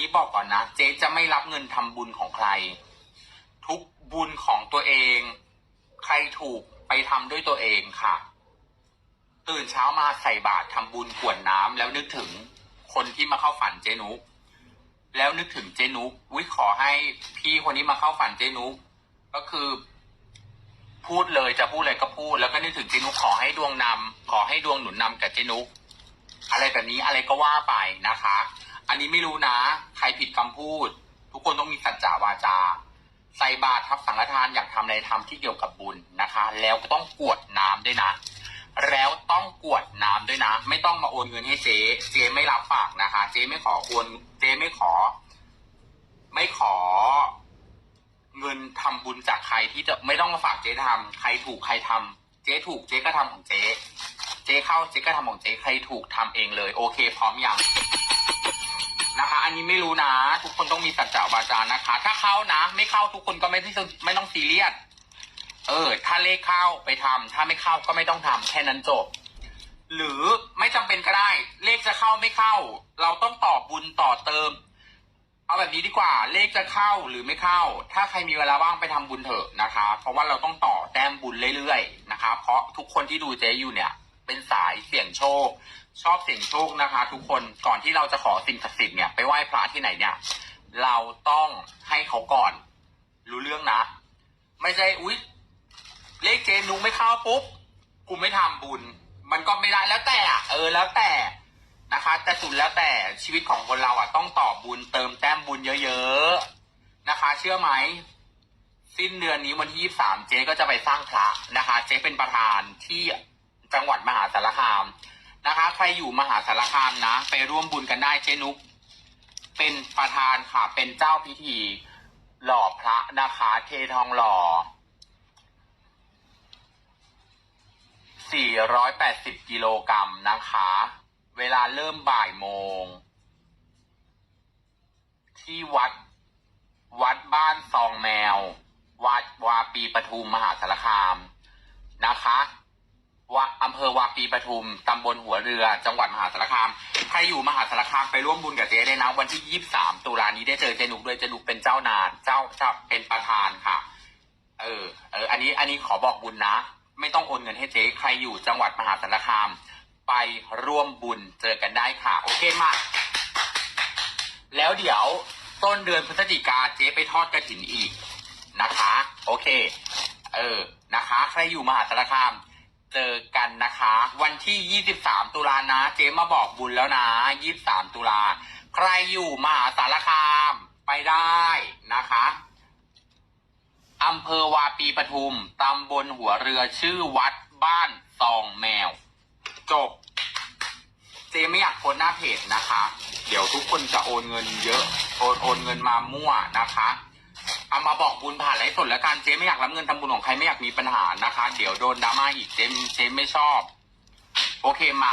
นี้บอกก่อนนะ เจ๊จะไม่รับเงินทำบุญของใคร ทุกบุญของตัวเอง ใครถูกไปทำด้วยตัวเองค่ะ ตื่นเช้ามาใส่บาตรทำบุญกวดน้ำแล้วนึกถึงคนที่มาเข้าฝันเจนุกแล้วนึกถึงเจนุกวิขอให้พี่คนนี้มาเข้าฝันเจนุกก็คือ พูดเลยจะพูดอะไรก็พูด แล้วก็นึกถึงเจนุกขอให้ดวงนำขอให้ดวงหนุนนำกับเจนุกอะไรแบบนี้อะไรก็ว่าไปนะคะ อันนี้ไม่รู้นะ ใครผิดคำพูด ทุกคนต้องมีสัจจาวาจา ใส่บาตรทับสังฆทานอยากทำอะไรทำที่เกี่ยวกับบุญนะคะ แล้วก็ต้องกรวดน้ำด้วยนะ แล้วต้องกรวดน้ำด้วยนะ ไม่ต้องมาโอนเงินให้เจ๊เจ๊ไม่รับฝากนะคะ เจ๊ไม่ขอโอนเจ๊ไม่ขอ ไม่ขอ เงินทำบุญจากใครที่จะไม่ต้องมาฝากเจ๊ทำใครถูกใครทำเจ๊ถูกเจ๊ก็ทำของเจ๊ เจ๊เข้าเจ๊ก็ทำของเจ๊ใครถูกทำเองเลย โอเค พร้อมยัง นะคะ อันนี้ไม่รู้นะ ทุกคนต้องมีสัจจะวาจานะคะ ถ้าเข้านะ ไม่เข้าทุกคนก็ไม่ที่ไม่ต้องซีเรียสเออ ถ้าเลขเข้าไปทำถ้าไม่เข้าก็ไม่ต้องทำแค่นั้นจบ หรือไม่จำเป็นก็ได้ เลขจะเข้าไม่เข้า เราต้องต่อบุญต่อเติม เอาแบบนี้ดีกว่า เลขจะเข้าหรือไม่เข้า ถ้าใครมีเวลาว่างไปทำบุญเถอะนะคะ เพราะว่าเราต้องต่อแต้มบุญเรื่อยๆนะคะ เพราะทุกคนที่ดูเจ๊อยู่เนี่ย เป็นสายเสี่ยงโชค ชอบเสี่ยงโชคนะคะ ทุกคนก่อนที่เราจะขอสิ่งศักดิ์สิทธิ์เนี่ยไปไหว้พระที่ไหนเนี่ย เราต้องให้เขาก่อน รู้เรื่องนะ ไม่ใช่อุ๊ยเลขเจนุงไม่เข้าปุ๊บกูไม่ทำบุญ มันก็ไม่ได้แล้วแต่อะเออแล้วแต่นะคะแต่สุดแล้วแต่ชีวิตของคนเราอะ ต้องตอบุญเติมแต้มบุญเยอะๆนะคะ เชื่อไหมสิ้นเดือนนี้วันที่ยี่สามเจ๊ก็จะไปสร้างพระนะคะ เจ๊เป็นประธานที่ จังหวัดมหาสารคามนะคะ ใครอยู่มหาสารคามนะ ไปร่วมบุญกันได้เจนุก เป็นประธานค่ะ เป็นเจ้าพิธี หล่อพระนะคะ เททองหล่อ 480 กิโลกรัมนะคะ เวลาเริ่มบ่ายโมง ที่วัด วัดบ้านซองแมว วัดวาปีปทุมมหาสารคามนะคะ วะอำเภอวาปีปทุม ตำบลหัวเรือ จังหวัดมหาสารคาม ใครอยู่มหาสารคามไปร่วมบุญกับเจ๊ได้นะวันที่ 23 ตุลานี้ได้เจอเจนุกด้วยเจนุกเป็นเจ้านานเจ้าเจ้าเป็นประธานค่ะ เออ เออ อันนี้ อันนี้ขอบอกบุญนะ ไม่ต้องโอนเงินให้เจ๊ ใครอยู่จังหวัดมหาสารคาม ไปร่วมบุญเจอกันได้ค่ะ โอเคมาก แล้วเดี๋ยวต้นเดือนพฤศจิกาเจ๊ไปทอดกระถินอีกนะคะ โอเค เออ นะคะ ใครอยู่มหาสารคาม เจอกันนะคะ วันที่ 23 ตุลานะ เจ๊มาบอกบุญแล้วนะ 23 ตุลา ใครอยู่มหาสารคามไปได้นะคะอำเภอวาปีปทุมตำบลหัวเรือชื่อวัดบ้านซองแมว จบ เจไม่อยากโพสหน้าเพจนะคะ เดี๋ยวทุกคนจะโอนเงินเยอะ โอนโอนเงินมามั่วนะคะ เอามาบอกบุญผ่านไลฟ์สดแล้วกันเจไม่อยากรับเงินทำบุญของใครไม่อยากมีปัญหานะคะ เดี๋ยวโดนดราม่าอีกเจเจไม่ชอบ โอเคมา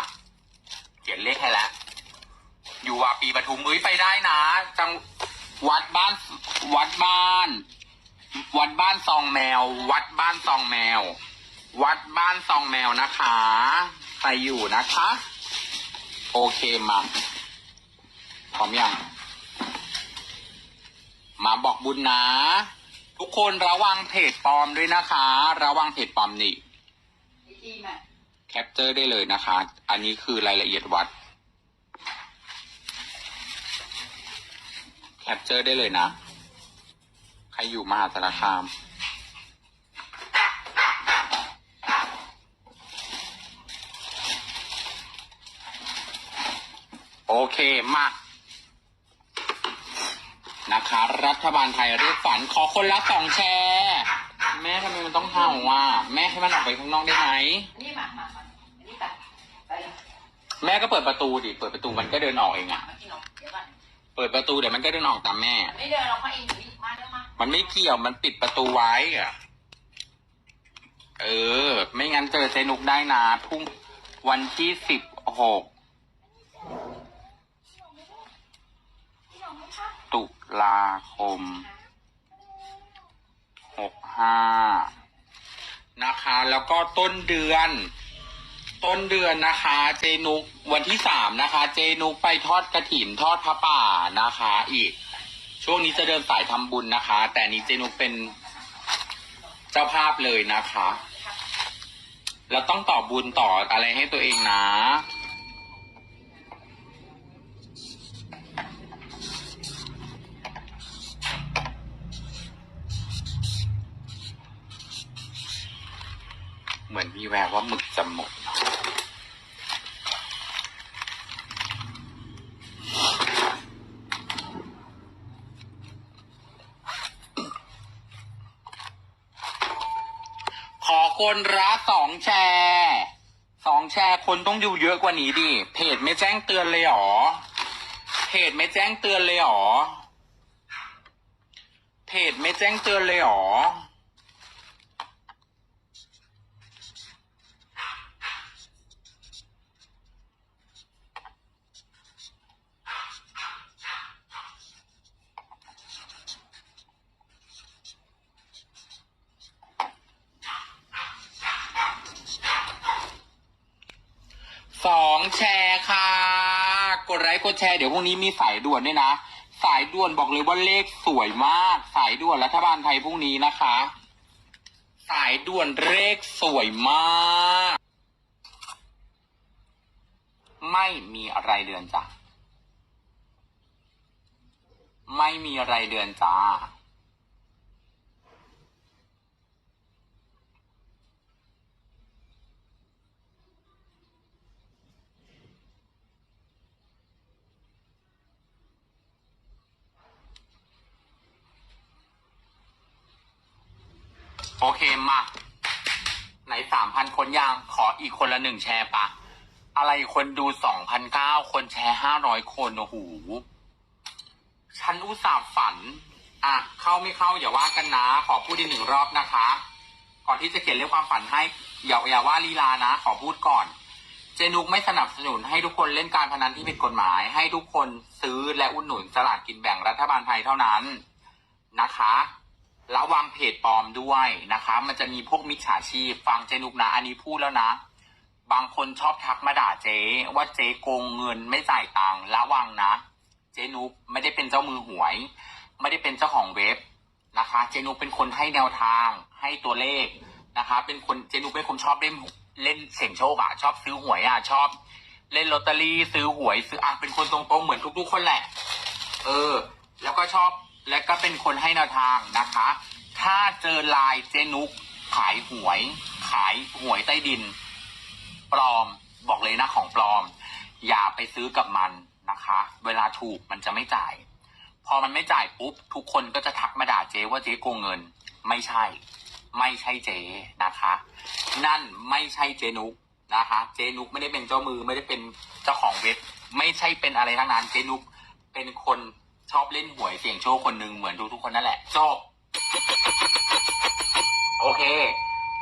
เขียนเลขให้แล้วอยู่วาปีปทุมอุ้ยไปได้นะ จังวัดบ้าน วัดบ้าน วัดบ้านซองแมว วัดบ้านซองแมว วัดบ้านซองแมวนะคะใครอยู่นะคะ โอเคมาพร้อมยัง มาบอกบุญนะ ทุกคนระวังเพจปลอมด้วยนะคะ ระวังเพจปลอมนี่แคปเจอร์ได้เลยนะคะ อันนี้คือรายละเอียดวัด แคปเจอร์ได้เลยนะ ใครอยู่มหาสารคามโอเค มา นะคะ รัฐบาลไทยเรียกฝันขอคนละสองแชร์แม่ทำไมมันต้องเห่าว่ะแม่ให้มันออกไปข้างนอกได้ไหมอันนี้มามามาอันนี้ไปไปเลยแม่ก็เปิดประตูดิเปิดประตูมันก็เดินออกเองอะมากินนมเดี๋ยวก่อนเปิดประตูเดี๋ยวมันก็เดินออกตามแม่ ไม่เดินเราเขาเองอยู่นี่มาเร็วมามันไม่เกี่ยวมันปิดประตูไว้อะเออ ไม่งั้นเจอเจนุกได้นะพรุ่งวันที่สิบหกตุ ลาคมหกห้านะคะ แล้วก็ต้นเดือน ต้นเดือนนะคะ เจนุกวันที่สามนะคะ เจนุกไปทอดกระถินทอดพระป่านะคะ อีก ช่วงนี้จะเดินสายทำบุญนะคะ แต่นี้เจนุกเป็นเจ้าภาพเลยนะคะเราต้องต่อบุญต่ออะไรให้ตัวเองนะ มีแววว่าหมึกจะหมดขอคนละสองแชร์สองแชร์คนต้องดูเยอะกว่านี้ดิ เพจไม่แจ้งเตือนเลยหรอ เพจไม่แจ้งเตือนเลยหรอ เพจไม่แจ้งเตือนเลยหรอ สอง แชร์ค่ะ กดไลค์กดแชร์เดี๋ยวพรุ่งนี้มีสายด่วนด้วยนะ สายด่วนบอกเลยว่าเลขสวยมาก สายด่วนรัฐบาลไทยพรุ่งนี้นะคะ สายด่วนเลขสวยมาก ไม่มีอะไรเดือนจ้ะไม่มีอะไรเดือนจ้า โอเคมา ไหนสามพันคนยังขออีกคนละหนึ่งแชร์ปะ อะไรคนดูสองพันเก้าคนแชร์ห้าร้อยคนโอ้โหฉันอุตส่าห์ฝัน อะ เข้าไม่เข้าอย่าว่ากันนะ ขอพูดอีกหนึ่งรอบนะคะ ก่อนที่จะเขียนเรื่องความฝันให้อย่าอย่าว่าลีลานะ ขอพูดก่อน เจนุกไม่สนับสนุนให้ทุกคนเล่นการพนันที่ผิดกฎหมาย ให้ทุกคนซื้อและอุดหนุนสลากกินแบ่งรัฐบาลไทยเท่านั้นนะคะ ระวังเพจปลอมด้วยนะคะ มันจะมีพวกมิจฉาชีพ ฟังเจนุกนะ อันนี้พูดแล้วนะ บางคนชอบทักมาด่าเจ๊ว่าเจ๊โกงเงินไม่จ่ายตังค์ระวังนะ เจนุกไม่ได้เป็นเจ้ามือหวย ไม่ได้เป็นเจ้าของเว็บนะคะ เจนุกเป็นคนให้แนวทาง ให้ตัวเลขนะคะ เป็นคนเจนุกเป็นคนชอบเล่นเล่นเสี่ยงโชคอะชอบซื้อหวยอะชอบ เล่นลอตเตอรี่ซื้อหวยซื้ออะเป็นคนตรงๆเหมือนทุกๆคนแหละ เออ แล้วก็ชอบ และก็เป็นคนให้แนวทางนะคะ ถ้าเจอลายเจนุก ขายหวย ขายหวยใต้ดิน ปลอมบอกเลยนะของปลอม อย่าไปซื้อกับมันนะคะ เวลาถูกมันจะไม่จ่าย พอมันไม่จ่ายปุ๊บ ทุกคนก็จะทักมาด่าเจ๊ว่าเจ๊โกงเงิน ไม่ใช่ ไม่ใช่เจ๊นะคะ นั่นไม่ใช่เจนุกนะคะ เจนุกไม่ได้เป็นเจ้ามือไม่ได้เป็นเจ้าของเว็บ ไม่ใช่เป็นอะไรทั้งนั้นเจนุกเป็นคน ชอบเล่นหวยเสี่ยงโชคคนหนึ่งเหมือนทุกๆคนนั่นแหละจบโอเค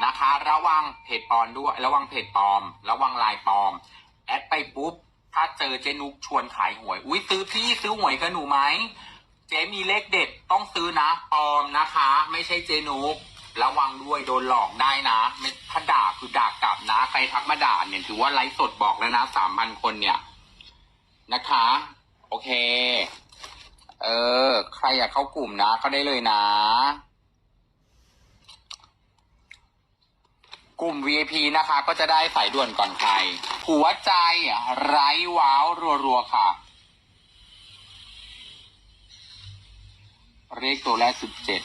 นะคะ ระวังเพจปลอมด้วย ระวังเพจปลอม ระวังลายปลอม แอดไปปุ๊บ ถ้าเจอเจนุกชวนขายหวย อุ้ยซื้อพี่ซื้อหวยกับหนูไหมเจ๊มีเลขเด็ดต้องซื้อนะปลอมนะคะ ไม่ใช่เจนุกระวังด้วยโดนหลอกได้นะไม่ถ้าด่าคือด่ากลับนะใครทักมาด่าเนี่ยถือว่าไลฟ์สดบอกแล้วนะสามพันคนเนี่ยนะคะ โอเค เออ ใครอยากเข้ากลุ่มนะก็ได้เลยนะ กลุ่ม VIP นะคะ ก็จะได้สายด่วนก่อนใคร หัวใจไร้ว้าวรัวๆค่ะ เลขตัวแรกสิบเจ็ด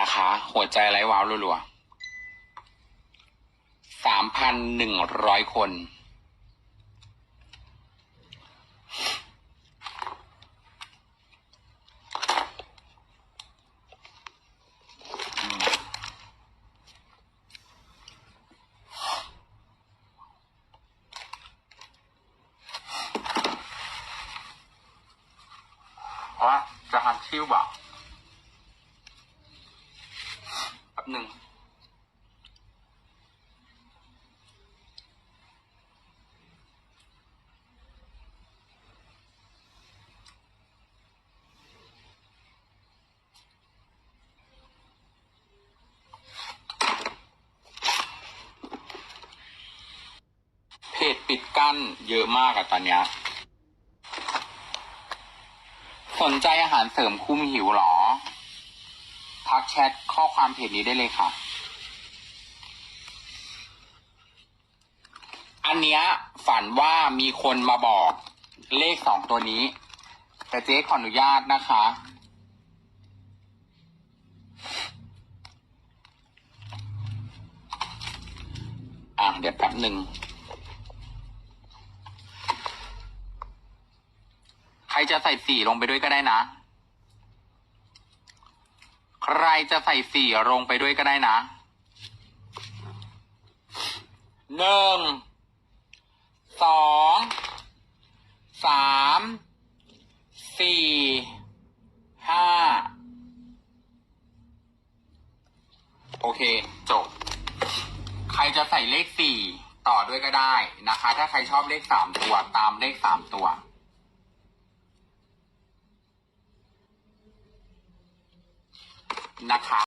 นะคะ หัวใจไร้ว้าวรัวๆสามพันหนึ่งร้อยคน เพราะจะทำชิวบบแป๊บหนึ่ง จปิดกั้นเยอะมากอะตอนเนี้ยสนใจอาหารเสริมคุมหิวหรอ ทักแชทข้อความเพจนี้ได้เลยค่ะ อันเนี้ยฝันว่ามีคนมาบอกเลขสองตัวนี้ แต่เจ๊ขออนุญาตนะคะ อะเดี๋ยวแป๊บหนึ่ง ใคร จะใส่สีลงไปด้วยก็ได้นะ ใครจะใส่สีลงไปด้วยก็ได้นะหนึ่งสองสามสี่ห้าโอเค จบ ใครจะใส่เลขสี่ต่อด้วยก็ได้นะคะ ถ้าใครชอบเลขสามตัวตามเลขสามตัว นะคะ